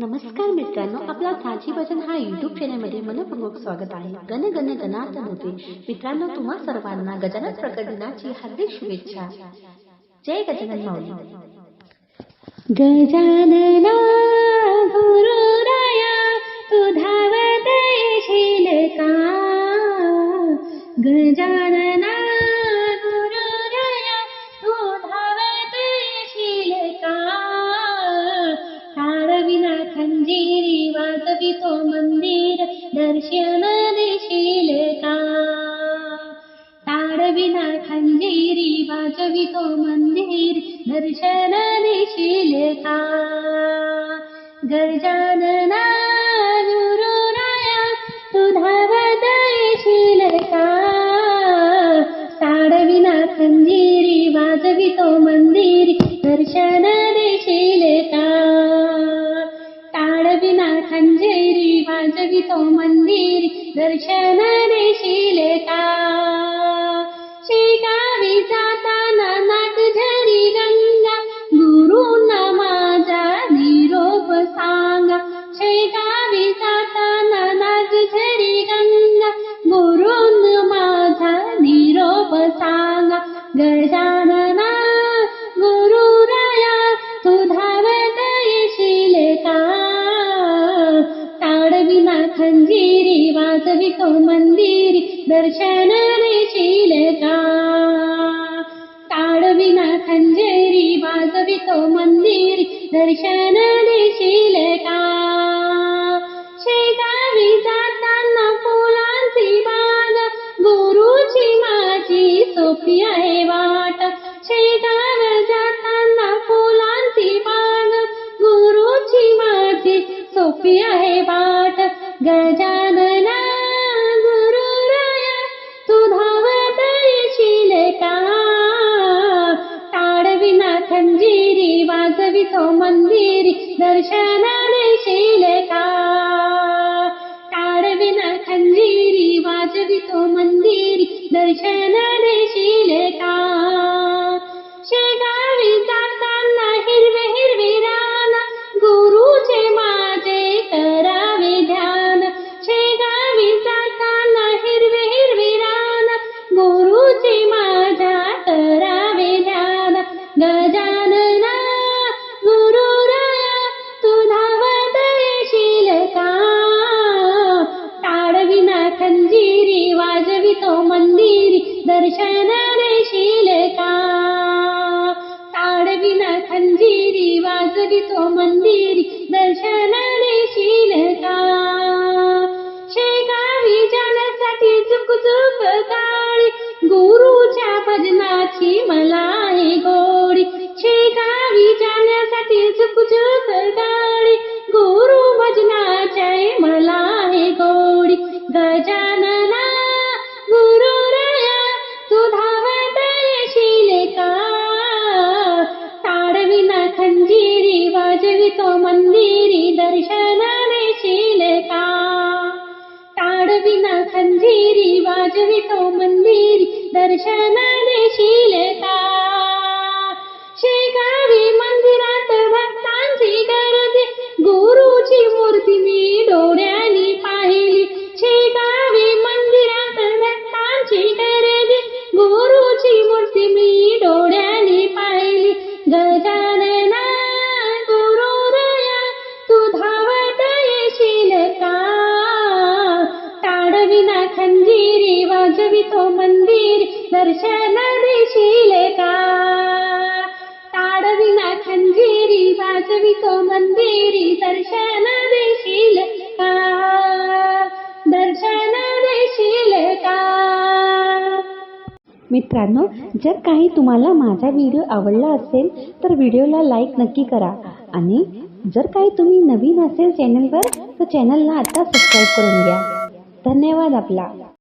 नमस्कार मित्रांनो, आपला साची भजन हा युट्यूब चॅनलमध्ये मनपूर्वक स्वागत आहे. गण गण गणार्दन होते. मित्रांनो, तुम्हा सर्वांना गजानन प्रकट दिनाची हार्दिक शुभेच्छा. जय गजानन माऊली. गजानना गुरुराया तू धावत येशील का? गजानना वाजवितो मंदिर दर्शन देशील का तारविना खंजीरी वाजवितो मंदिर दर्शन देशील का गजानना गुरुराया तू धावत येशील का ताडविना खंजीरी वाजवितो मंदिर दर्शन मंजेरी वाजवितो मंदिर दर्शनाने शिले का? वाजवितो मंदिर दर्शन देशील का ताडविना खंजेरी वाजवितो मंदिर दर्शन देशील का शेगावी जाताना फुलांची बाग, गुरुची माझी सोपी आहे वाट। शेगाव जाताना फुलांची बाग, गुरुची माझी सोपी आहे वाट। गजानना वाजवितो मंदिर दर्शन देशील का ताडविना तो वाजवितो मंदिर दर्शन देशील का शेगा जाताना हिरवे मंदिर दर्शन देशील का ताडविना खंजीरी वाजवितो मंदिर दर्शन देशील का शेगावी जाण्यासाठी चुक चुक काळी गुरुच्या भजनाची मला मन्दिरी दर्शनाे ताडविना खञ्जीरि वाजवितो मन्दिरि दर्शना ताडविना खंजीरी वाजवितो मंदिर दर्शन देशील का ताडविना खंजीरी वाजवितो मंदिरी दर्शन देशील का दर्शन देशील का मित्रांनो जर काही तुम्हाला माझा व्हिडिओ आवडला असेल तर व्हिडिओला लाईक नक्की करा. आणि जर काही तुम्ही नवीन असेल चॅनलवर तर चॅनलला आता सबस्क्राईब करून घ्या. धन्यवाद आपला.